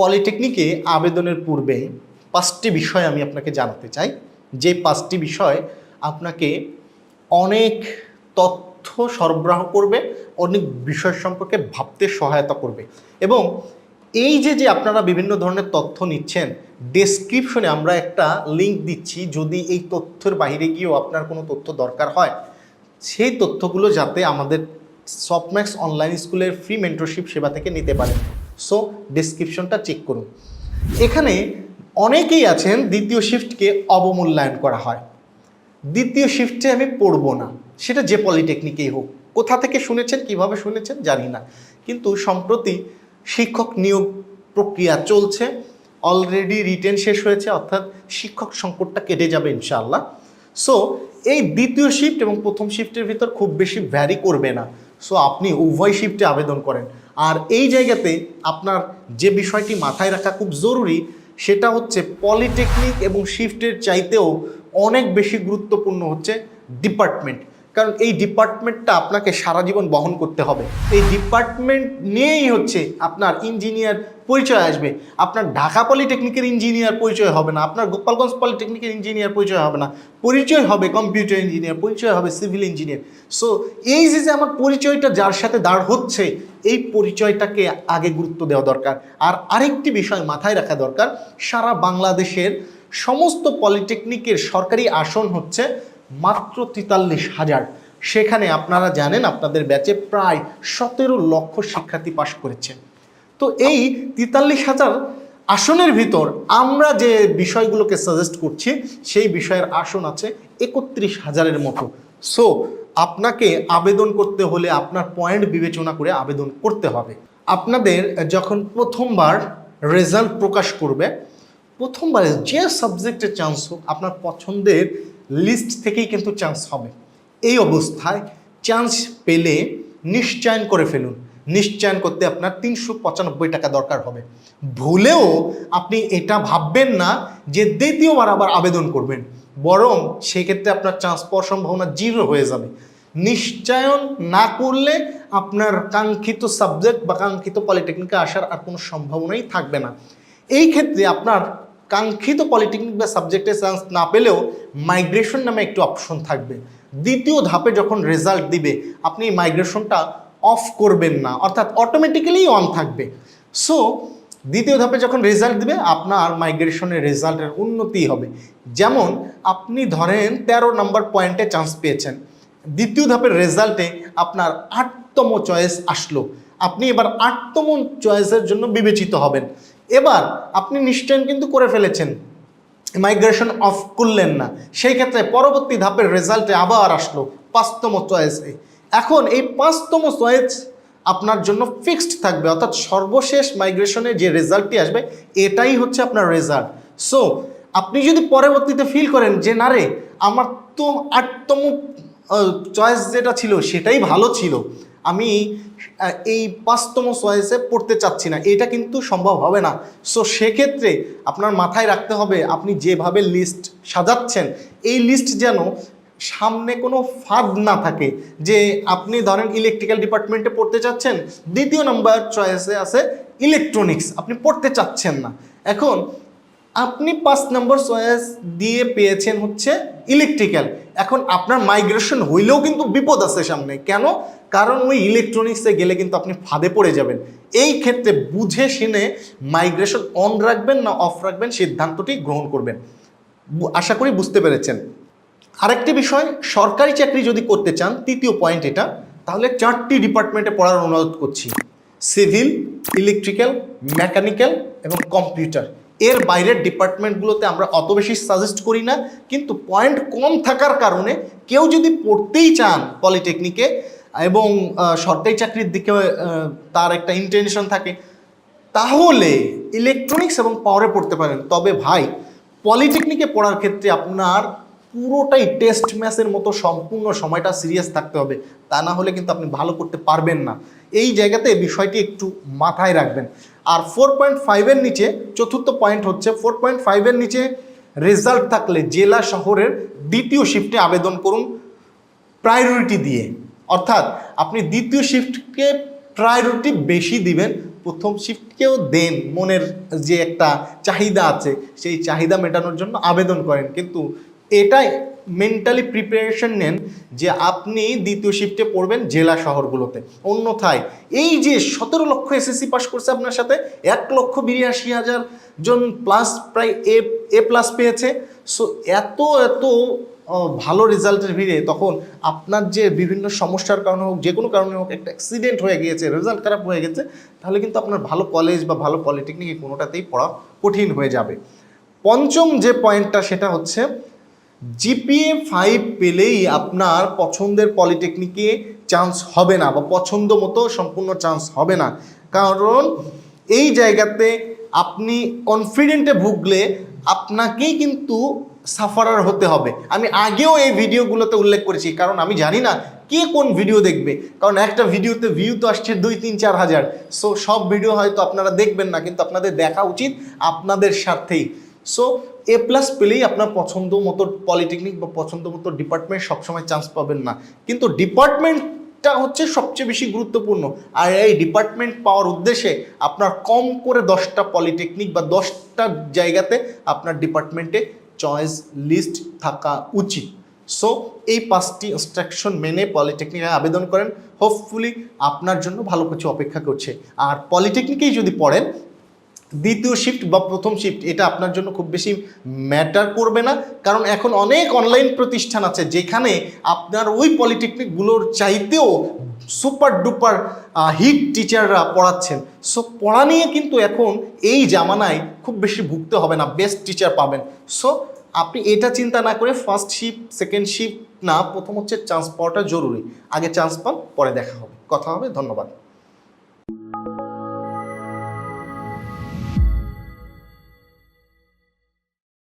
পলিটেকনিকে আবেদনের পূর্বে পাঁচটি বিষয় আমি আপনাকে জানাতে চাই। যে পাঁচটি বিষয় আপনাকে অনেক তথ্য সরবরাহ করবে, অনেক বিষয় সম্পর্কে ভাবতে সহায়তা করবে এবং এই যে যে আপনারা বিভিন্ন ধরনের তথ্য নিচ্ছেন ডেসক্রিপশনে আমরা একটা লিংক দিচ্ছি। যদি এই তথ্যের বাইরে গিয়েও আপনার কোনো তথ্য দরকার হয়, সেই তথ্যগুলো যাতে আমাদের সফটম্যাক্স অনলাইন স্কুলের ফ্রি মেন্টরশিপ সেবা থেকে নিতে পারেন। সো ডেসক্রিপশনটা চেক করুন। এখানে অনেকেই আছেন দ্বিতীয় শিফটকে অবমূল্যায়ন করা হয়। দ্বিতীয় শিফটে আমি পড়ব না। সেটা যে পলিটেকনিকেই হোক। কোথা থেকে শুনেছেন, কীভাবে শুনেছেন, জানি না। কিন্তু সম্প্রতি শিক্ষক নিয়োগ প্রক্রিয়া চলছে। অলরেডি রিটেন শেষ হয়েছে, অর্থাৎ শিক্ষক সংকটটা কেটে যাবে ইনশাআল্লাহ। সো এই দ্বিতীয় শিফট এবং প্রথম শিফটের ভিতর খুব বেশি ভ্যারি করবে না। সো আপনি উভয় শিফটে আবেদন করেন। আর এই জায়গাতে আপনার যে বিষয়টি মাথায় রাখা খুব জরুরি, সেটা হচ্ছে পলিটেকনিক এবং শিফটের চাইতেও অনেক বেশি গুরুত্বপূর্ণ হচ্ছে ডিপার্টমেন্ট কারণ এই ডিপার্টমেন্টটা আপনাকে সারা জীবন বহন করতে হবে। এই ডিপার্টমেন্ট নিয়েই হচ্ছে আপনার ইঞ্জিনিয়ার পরিচয় আসবে। আপনার ঢাকা পলিটেকনিকের ইঞ্জিনিয়ার পরিচয় হবে না, আপনার গোপালগঞ্জ পলিটেকনিকের ইঞ্জিনিয়ার পরিচয় হবে না, পরিচয় হবে কম্পিউটার ইঞ্জিনিয়ার, পরিচয় হবে সিভিল ইঞ্জিনিয়ার। সো এই যে যে আমার পরিচয়টা যার সাথে দাঁড় হচ্ছে, এই পরিচয়টাকে আগে গুরুত্ব দেওয়া দরকার। আর আরেকটি বিষয় মাথায় রাখা দরকার, সারা বাংলাদেশের সমস্ত পলিটেকনিকের সরকারি আসন হচ্ছে মাত্র তেতাল্লিশ হাজার। সেখানে আপনারা জানেন আপনাদের ব্যাচে প্রায় সতেরো লক্ষ শিক্ষার্থী পাশ করেছে। তো এই তেতাল্লিশ হাজার আসনের ভিতর আমরা যে বিষয়গুলোকে সাজেস্ট করছি, সেই বিষয়ের আসন আছে একত্রিশ হাজারের মতো। সো আপনাকে আবেদন করতে হলে আপনার পয়েন্ট বিবেচনা করে আবেদন করতে হবে। আপনাদের যখন প্রথমবার রেজাল্ট প্রকাশ করবে, প্রথমবারে যে সাবজেক্টে চান্স হোক, আপনার পছন্দের লিস্ট থেকেই কিন্তু চান্স হবে। এই অবস্থায় চান্স পেলে নিশ্চয়ন করে ফেলুন। নিশ্চয়ন করতে আপনার তিনশো পঁচানব্বই টাকা দরকার হবে। ভুলেও আপনি এটা ভাববেন না যে দ্বিতীয়বার আবার আবেদন করবেন। বরং সেক্ষেত্রে আপনার চান্স পাওয়ার সম্ভাবনা জিরো হয়ে যাবে। নিশ্চয়ন না করলে আপনার কাঙ্ক্ষিত সাবজেক্ট বা কাঙ্ক্ষিত পলিটেকনিকে আসার আর কোনো সম্ভাবনাই থাকবে না। এই ক্ষেত্রে আপনার কাঙ্ক্ষিত পলিটেকনিক বা সাবজেক্টে চান্স না পেলেও মাইগ্রেশন নামে একটু অপশন থাকবে। দ্বিতীয় ধাপে যখন রেজাল্ট দিবে, আপনি মাইগ্রেশনটা অফ করবেন না, অর্থাৎ অটোমেটিক্যালি অন থাকবে। সো দ্বিতীয় ধাপে যখন রেজাল্ট দিবে, আপনার মাইগ্রেশনের রেজাল্টের উন্নতি হবে। যেমন, আপনি ধরেন তেরো নম্বর পয়েন্টে চান্স পেয়েছেন। দ্বিতীয় ধাপের রেজাল্টে আপনার আটতম চয়েস আসলো। আপনি এবার আটতম চয়েসের জন্য বিবেচিত হবেন। এবার আপনি নিশ্চয়ন কিন্তু করে ফেলেছেন। মাইগ্রেশন অফ করলেন না। সেই ক্ষেত্রে পরবর্তী ধাপের রেজাল্টে আবার আসলো পাঁচতম চয়েসে এখন এই পাঁচতম চয়েস আপনার জন্য ফিক্সড থাকবে। অর্থাৎ সর্বশেষ মাইগ্রেশনে যে রেজাল্টটি আসবে, এটাই হচ্ছে আপনার রেজাল্ট সো আপনি যদি পরবর্তীতে ফিল করেন যে, না রে, আমার তো আটতম চয়েস যেটা ছিল, সেটাই ভালো ছিল। আমি এই পাঁচতম চয়েসে পড়তে চাচ্ছি না। এটা কিন্তু সম্ভব হবে না। সো সেক্ষেত্রে আপনার মাথায় রাখতে হবে, আপনি যেভাবে লিস্ট সাজাচ্ছেন, এই লিস্ট যেন সামনে কোনো ফাঁদ না থাকে। যে আপনি ধরেন ইলেকট্রিক্যাল ডিপার্টমেন্টে পড়তে চাচ্ছেন, দ্বিতীয় নম্বর চয়েসে আছে ইলেকট্রনিক্স আপনি পড়তে চাচ্ছেন না। এখন আপনি পাঁচ নম্বর চয়েস দিয়ে পেয়েছেন হচ্ছে ইলেকট্রিক্যাল এখন আপনার মাইগ্রেশন হইলেও কিন্তু বিপদ আছে সামনে। কেন? কারণ ওই ইলেকট্রনিক্সে গেলে কিন্তু আপনি ফাঁদে পড়ে যাবেন। এই ক্ষেত্রে বুঝে শুনে মাইগ্রেশন অন রাখবেন না অফ রাখবেন সিদ্ধান্তটি গ্রহণ করবেন। আশা করি বুঝতে পেরেছেন। আরেকটি বিষয়, সরকারি চাকরি যদি করতে চান, তৃতীয় পয়েন্ট এটা, তাহলে চারটি ডিপার্টমেন্টে পড়ার অনুরোধ করছি। সিভিল ইলেকট্রিক্যাল মেকানিক্যাল এবং কম্পিউটার এর বাইরের ডিপার্টমেন্টগুলোতে আমরা অত বেশি সাজেস্ট করি না, কিন্তু পয়েন্ট কম থাকার কারণে কেউ যদি পড়তেই চান পলিটেকনিকে এবং সরকারি চাকরির দিকে তার একটা ইন্টেনশন থাকে, তাহলে ইলেকট্রনিক্স এবং পাওয়ারে পড়তে পারেন। তবে ভাই পলিটেকনিকে পড়ার ক্ষেত্রে আপনার পুরোটাই টেস্ট ম্যাচের মতো সম্পূর্ণ সময়টা সিরিয়াস থাকতে হবে। তা না হলে কিন্তু আপনি ভালো করতে পারবেন না। এই জায়গাতে বিষয়টি একটু মাথায় রাখবেন। আর ফোর পয়েন্ট ফাইভের নিচে চতুর্থ পয়েন্ট হচ্ছে ফোর পয়েন্ট ফাইভের নিচে রেজাল্ট থাকলে জেলা শহরের দ্বিতীয় শিফটে আবেদন করুন প্রায়োরিটি দিয়ে। অর্থাৎ আপনি দ্বিতীয় শিফটকে প্রায়োরিটি বেশি দিবেন, প্রথম শিফটকেও দেন, মনের যে একটা চাহিদা আছে, সেই চাহিদা মেটানোর জন্য আবেদন করেন। কিন্তু এটাই মেন্টালি প্রিপারেশন নেন যে আপনি দ্বিতীয় শিফটে পড়বেন জেলা শহরগুলোতে। অন্যথায় এই যে সতেরো লক্ষ এসএসসি পাস করছে আপনার সাথে, এক লক্ষ বিরাশি হাজার জন প্লাস প্রায় এ এ প্লাস পেয়েছে। সো এত এত ভালো রেজাল্টের ভিড়ে তখন আপনার যে বিভিন্ন সমস্যার কারণে হোক যে কোনো কারণে হোক, একটা অ্যাক্সিডেন্ট হয়ে গিয়েছে রেজাল্ট খারাপ হয়ে গেছে, তাহলে কিন্তু আপনার ভালো কলেজ বা ভালো পলিটেকনিক কোনোটাতেই পড়া কঠিন হয়ে যাবে। পঞ্চম যে পয়েন্টটা সেটা হচ্ছে জিপিএ ফাইভ পেলেই আপনার পছন্দের পলিটেকনিকে চান্স হবে না বা পছন্দ মতো সম্পূর্ণ চান্স হবে না। কারণ এই জায়গাতে আপনি কনফিডেন্টে ভুগলে আপনাকেই কিন্তু সাফারার হতে হবে। আমি আগেও এই ভিডিওগুলোতে উল্লেখ করেছি, কারণ আমি জানি না কে কোন ভিডিও দেখবে। কারণ একটা ভিডিওতে ভিউ তো আসছে দুই, তিন, চার হাজার। সো সব ভিডিও হয়তো আপনারা দেখবেন না, কিন্তু আপনাদের দেখা উচিত আপনাদের স্বার্থেই। সো এ প্লাস পেলেই আপনার পছন্দ মতো পলিটেকনিক বা পছন্দ মতো ডিপার্টমেন্ট সবসময় চান্স পাবেন না। কিন্তু ডিপার্টমেন্টটা হচ্ছে সবচেয়ে বেশি গুরুত্বপূর্ণ। আর এই ডিপার্টমেন্ট পাওয়ার উদ্দেশ্যে আপনার কম করে দশটা পলিটেকনিক বা দশটা জায়গাতে আপনার ডিপার্টমেন্টে চয়েস লিস্ট থাকা উচিত। সো এই পাঁচটি ইনস্ট্রাকশন মেনে পলিটেকনিকে আবেদন করেন। হোপফুলি আপনার জন্য ভালো কিছু অপেক্ষা করছে। আর পলিটেকনিকেই যদি পড়েন দ্বিতীয় শিফট বা প্রথম শিফট এটা আপনার জন্য খুব বেশি ম্যাটার করবে না। কারণ এখন অনেক অনলাইন প্রতিষ্ঠান আছে যেখানে আপনার ওই পলিটেকনিকগুলোর চাইতেও সুপার ডুপার হিট টিচাররা পড়াচ্ছেন। সো পড়া নিয়ে কিন্তু এখন এই জামানায় খুব বেশি ভুগতে হবে না বেস্ট টিচার পাবেন। সো আপনি এটা চিন্তা না করে ফার্স্ট শিফট সেকেন্ড শিফট না, প্রথম হচ্ছে চান্স পাওয়াটা জরুরি। আগে চান্স পান, পরে দেখা হবে। কথা হবে, ধন্যবাদ।